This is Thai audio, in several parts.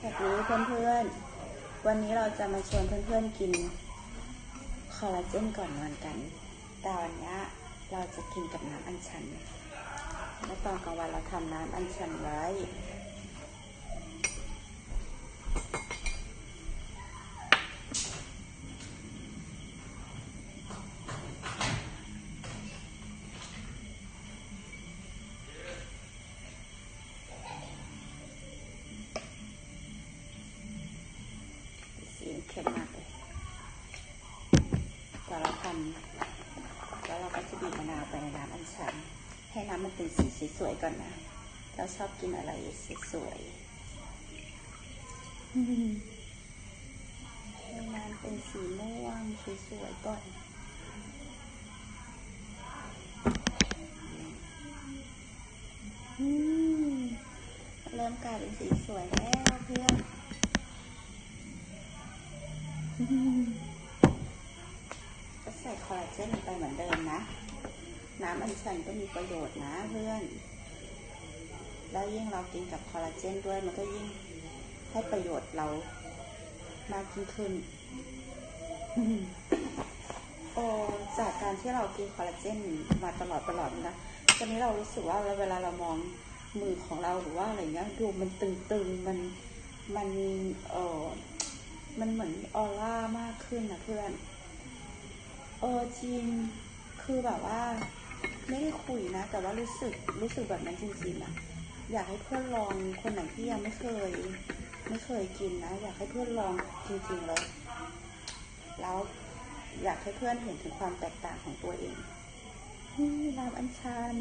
แบบนี้เพื่อนๆ วันนี้เราจะมาชวนเพื่อนๆกินคอลลาเจนก่อนนอนกัน แต่วันนี้เราจะกินกับน้ำอัญชัน และตอนกลางวันเราทำน้ำอัญชันไว้ สี เข้มมากเลยแต่เราทำแล้วเราก็จะบีบมะนาวไปในน้ำอัญชันให้น้ำมันเป็นสีสวยๆก่อนนะ เราชอบกินอะไรสวยๆให้น้ำเป็นสีม่วงสวยๆก่อนเริ่มกลายเป็นสีสวยแล้วเพื่อน ก็ใส่คอลลาเจนลงไปเหมือนเดิมนะ น้ำอัญชันก็มีประโยชน์นะเพื่อน แล้วยิ่งเรากินกับคอลลาเจนด้วยมันก็ยิ่งให้ประโยชน์เรามากยิ่งขึ้น โอ้จากการที่เรากินคอลลาเจนมาตลอดตลอดนะตอนนี้เรารู้สึกว่าเวลาเรามองมือของเราหรือว่าอะไรเงี้ยดูมันตึงๆ มันมันเออ มันเหมือนออร่ามากขึ้นนะเพื่อนเออจริงคือแบบว่า ไม่ได้คุยนะ แต่ว่ารู้สึกรู้สึกแบบนั้นจริงๆอะอยากให้เพื่อนลองคนไหนที่ยังไม่เคย ไม่เคยกินนะ อยากให้เพื่อนลองจริงๆเลยแล้วอยากให้เพื่อนเห็นถึงความแตกต่างของตัวเองนี่น้ำอัญชัน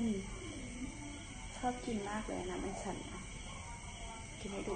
ชอบกินมากเลยน้ำอัญชันนะกินให้ดู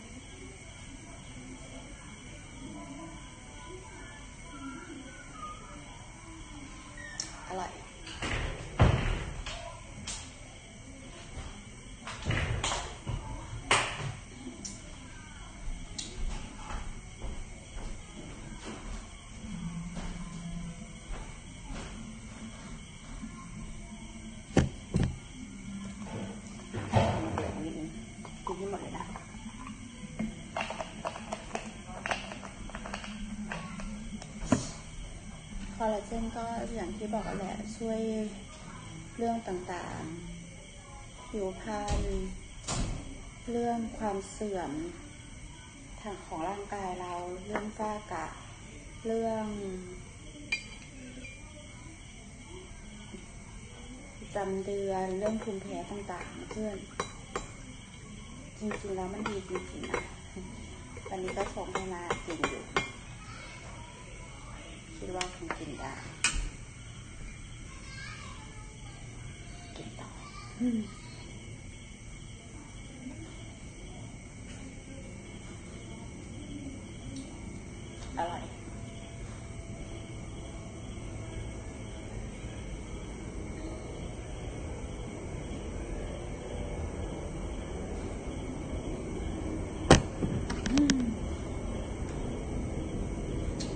คอลลาเจนก็อย่างที่บอกแหละช่วยเรื่องต่างๆ ผิวพรรณเรื่องความเสื่อมทางของร่างกายเราเรื่องฝ้ากระเรื่องจำเดือนเรื่องภูมิแพ้ต่างๆเพื่อน จริงๆแล้วมันดีจริงๆนะตอนนี้ก็ชงให้มากินอยู่คิดว่าคงกินได้กินต่อออร่อย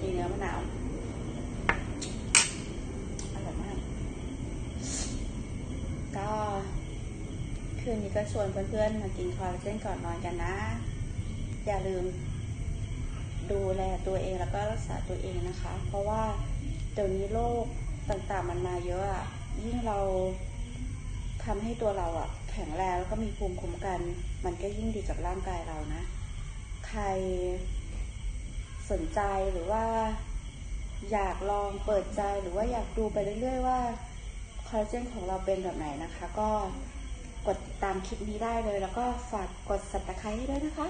มีเนื้อมะนาว อร่อยมาก ก็ คืนนี้ก็ชวนเพื่อนๆมากินคอลลาเจนก่อนนอนกันนะ อย่าลืมดูแลตัวเองแล้วก็รักษาตัวเองนะคะ เพราะว่าเดี๋ยวนี้โรคต่างๆมันมาเยอะอะ ยิ่งเราทำให้ตัวเราอะแข็งแรงแล้วก็มีภูมิคุ้มกัน มันก็ยิ่งดีกับร่างกายเรานะ ใครสนใจหรือว่าอยากลองเปิดใจหรือว่าอยากดูไปเรื่อยๆว่าคอลลาเจนของเราเป็นแบบไหนนะคะ ก็ กดติดตามคลิปนี้ได้เลย แล้วก็ฝากกดสับตะไคร้ให้ด้วยนะคะ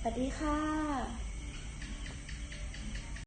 สวัสดีค่ะ